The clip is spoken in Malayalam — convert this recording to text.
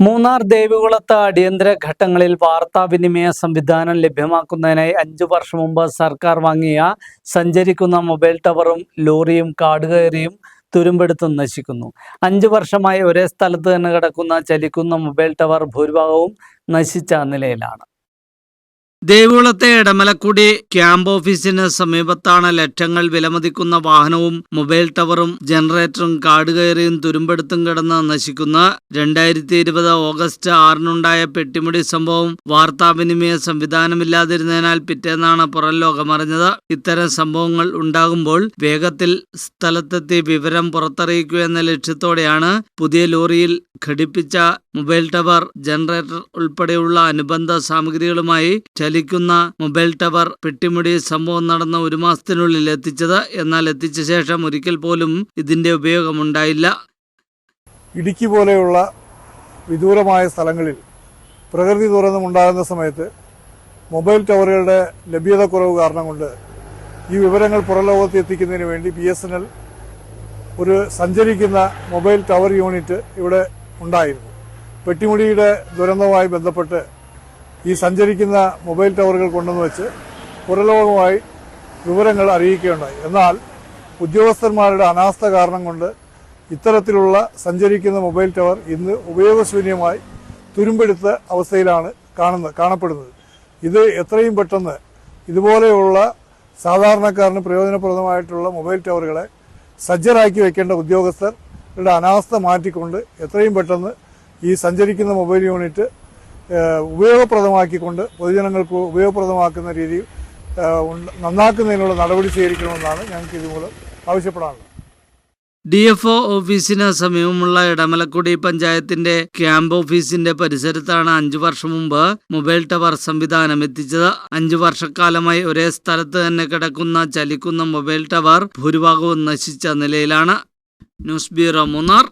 മൂന്നാർ ദേവികുളത്ത് അടിയന്തര ഘട്ടങ്ങളിൽ വാർത്താവിനിമയ സംവിധാനം ലഭ്യമാക്കുന്നതിനായി അഞ്ചു വർഷം മുമ്പ് സർക്കാർ വാങ്ങിയ സഞ്ചരിക്കുന്ന മൊബൈൽ ടവറും ലോറിയും കാടുകയറിയും തുരുമ്പെടുത്തും നശിക്കുന്നു. അഞ്ചു വർഷമായി ഒരേ സ്ഥലത്ത് തന്നെ കിടക്കുന്ന ചലിക്കുന്ന മൊബൈൽ ടവർ ഭൂരിഭാഗവും നശിച്ച നിലയിലാണ്. ദേവികുളത്തെ എടമലക്കുടി ക്യാമ്പ് ഓഫീസിന് സമീപത്താണ് ലക്ഷങ്ങൾ വിലമതിക്കുന്ന വാഹനവും മൊബൈൽ ടവറും ജനറേറ്ററും കാടുകയറിയും തുരുമ്പെടുത്തും കിടന്ന് നശിക്കുന്ന രണ്ടായിരത്തി ഇരുപത് ഓഗസ്റ്റ് ആറിനുണ്ടായ പെട്ടിമുടി സംഭവം വാർത്താവിനിമയ സംവിധാനമില്ലാതിരുന്നതിനാൽ പിറ്റേന്നാണ് പുറം ലോകമറിഞ്ഞത്. ഇത്തരം സംഭവങ്ങൾ ഉണ്ടാകുമ്പോൾ വേഗത്തിൽ സ്ഥലത്തെത്തി വിവരം പുറത്തറിയിക്കുക എന്ന ലക്ഷ്യത്തോടെയാണ് പുതിയ ലോറിയിൽ ഘടിപ്പിച്ച മൊബൈൽ ടവർ ജനറേറ്റർ ഉൾപ്പെടെയുള്ള അനുബന്ധ സാമഗ്രികളുമായി ചലിക്കുന്ന മൊബൈൽ ടവർ പെട്ടിമുടി സംഭവം നടന്ന ഒരു മാസത്തിനുള്ളിൽ എത്തിച്ചത്. എന്നാൽ എത്തിച്ച ശേഷം ഒരിക്കൽ പോലും ഇതിന്റെ ഉപയോഗമുണ്ടായില്ല. ഇടുക്കി പോലെയുള്ള വിദൂരമായ സ്ഥലങ്ങളിൽ പ്രകൃതി ദുരന്തമുണ്ടാകുന്ന സമയത്ത് മൊബൈൽ ടവറുകളുടെ ലഭ്യതക്കുറവ് കാരണം കൊണ്ട് ഈ വിവരങ്ങൾ പുറലോകത്ത് എത്തിക്കുന്നതിന് വേണ്ടി ബി എസ് എൻ എൽ ഒരു സഞ്ചരിക്കുന്ന മൊബൈൽ ടവർ യൂണിറ്റ് ഇവിടെ ഉണ്ടായിരുന്നു. പെട്ടിമുടിയുടെ ദുരന്തവുമായി ബന്ധപ്പെട്ട് ഈ സഞ്ചരിക്കുന്ന മൊബൈൽ ടവറുകൾ കൊണ്ടുവന്ന് വെച്ച് പുറലോകമായി വിവരങ്ങൾ അറിയിക്കുകയുണ്ടായി. എന്നാൽ ഉദ്യോഗസ്ഥന്മാരുടെ അനാസ്ഥ കാരണം കൊണ്ട് ഇത്തരത്തിലുള്ള സഞ്ചരിക്കുന്ന മൊബൈൽ ടവർ ഇന്ന് ഉപയോഗശൂന്യമായി തുരുമ്പെടുത്ത അവസ്ഥയിലാണ് കാണുന്നത് കാണപ്പെടുന്നത്. ഇത് എത്രയും പെട്ടെന്ന് ഇതുപോലെയുള്ള സാധാരണക്കാരന് പ്രയോജനപ്രദമായിട്ടുള്ള മൊബൈൽ ടവറുകളെ സജ്ജരാക്കി വെക്കേണ്ട ഉദ്യോഗസ്ഥരുടെ അനാസ്ഥ മാറ്റിക്കൊണ്ട് എത്രയും പെട്ടെന്ന് ഈ സഞ്ചരിക്കുന്ന മൊബൈൽ യൂണിറ്റ് ഉപയോഗപ്രദമാക്കിക്കൊണ്ട് പൊതുജനങ്ങൾക്ക് ഉപയോഗപ്രദമാക്കുന്ന രീതിയിൽ നന്നാക്കുന്നതിനുള്ള നടപടി സ്വീകരിക്കണമെന്നാണ് ഞങ്ങൾക്ക് ഇതുമൂലം ആവശ്യപ്പെടാനുള്ളത്. ഡി എഫ് ഒ ഓഫീസിന് സമീപമുള്ള ഇടമലക്കുടി പഞ്ചായത്തിന്റെ ക്യാമ്പ് ഓഫീസിന്റെ പരിസരത്താണ് അഞ്ചു വർഷം മുമ്പ് മൊബൈൽ ടവർ സംവിധാനം എത്തിച്ചത്. അഞ്ചു വർഷക്കാലമായി ഒരേ സ്ഥലത്ത് തന്നെ കിടക്കുന്ന ചലിക്കുന്ന മൊബൈൽ ടവർ ഭൂരിഭാഗവും നശിച്ച നിലയിലാണ്. News bureau Munnar.